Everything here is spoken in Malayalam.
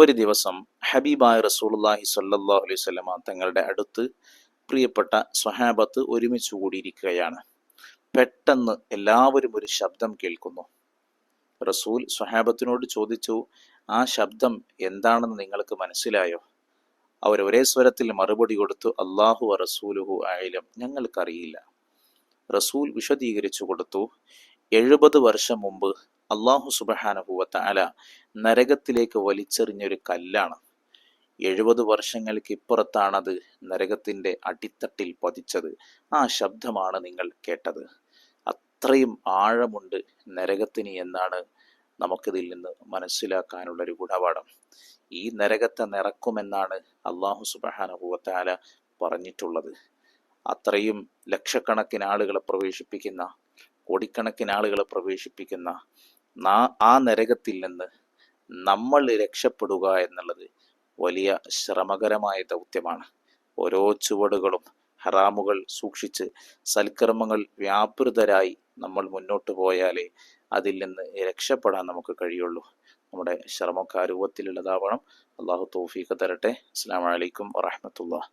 ഒരു ദിവസം ഹബീബായ റസൂലുള്ളാഹി സല്ലാ അലൈഹി വസല്ലമ തങ്ങളുടെ അടുത്ത് പ്രിയപ്പെട്ട സ്വഹാബത്ത് ഒരുമിച്ച് കൂടിയിരിക്കുകയാണ്. പെട്ടെന്ന് എല്ലാവരും ഒരു ശബ്ദം കേൾക്കുന്നു. റസൂൽ സ്വഹാബത്തിനോട് ചോദിച്ചു ആ ശബ്ദം എന്താണെന്ന് നിങ്ങൾക്ക് മനസ്സിലായോ? അവർ ഒരേ സ്വരത്തിൽ മറുപടി കൊടുത്തു അള്ളാഹു റസൂലുഹു ആയാലും ഞങ്ങൾക്കറിയില്ല. റസൂൽ വിശദീകരിച്ചു കൊടുത്തു എഴുപത് വർഷം മുമ്പ് അള്ളാഹു സുബഹാനുഭൂവത്ത അല നരകത്തിലേക്ക് വലിച്ചെറിഞ്ഞൊരു കല്ലാണ്. എഴുപത് വർഷങ്ങൾക്ക് ഇപ്പുറത്താണത് നരകത്തിന്റെ അടിത്തട്ടിൽ പതിച്ചത്. ആ ശബ്ദമാണ് നിങ്ങൾ കേട്ടത്. അത്രയും ആഴമുണ്ട് നരകത്തിന് എന്നാണ് നമുക്കിതിൽ നിന്ന് മനസ്സിലാക്കാനുള്ളൊരു ഗുണപാഠം. ഈ നരകത്തെ നിറക്കുമെന്നാണ് അള്ളാഹു സുബഹാനുഭൂവത്താല പറഞ്ഞിട്ടുള്ളത്. അത്രയും ലക്ഷക്കണക്കിന് ആളുകളെ പ്രവേശിപ്പിക്കുന്ന കോടിക്കണക്കിന് ആളുകളെ പ്രവേശിപ്പിക്കുന്ന ആ നരകത്തിൽ നിന്ന് നമ്മൾ രക്ഷപ്പെടുക എന്നുള്ളത് വലിയ ശ്രമകരമായ ദൗത്യമാണ്. ഓരോ ചുവടുകളും ഹറാമുകൾ സൂക്ഷിച്ച് സൽക്കർമ്മങ്ങൾ വ്യാപൃതരായി നമ്മൾ മുന്നോട്ട് പോയാലേ അതിൽ നിന്ന് രക്ഷപ്പെടാൻ നമുക്ക് കഴിയുള്ളൂ. നമ്മുടെ ശ്രമക്കാരൂപത്തിലുള്ളതാവണം. അള്ളാഹു തോഫീക്ക് തരട്ടെ. അസ്സാം വലൈക്കും വറഹമത്തുള്ള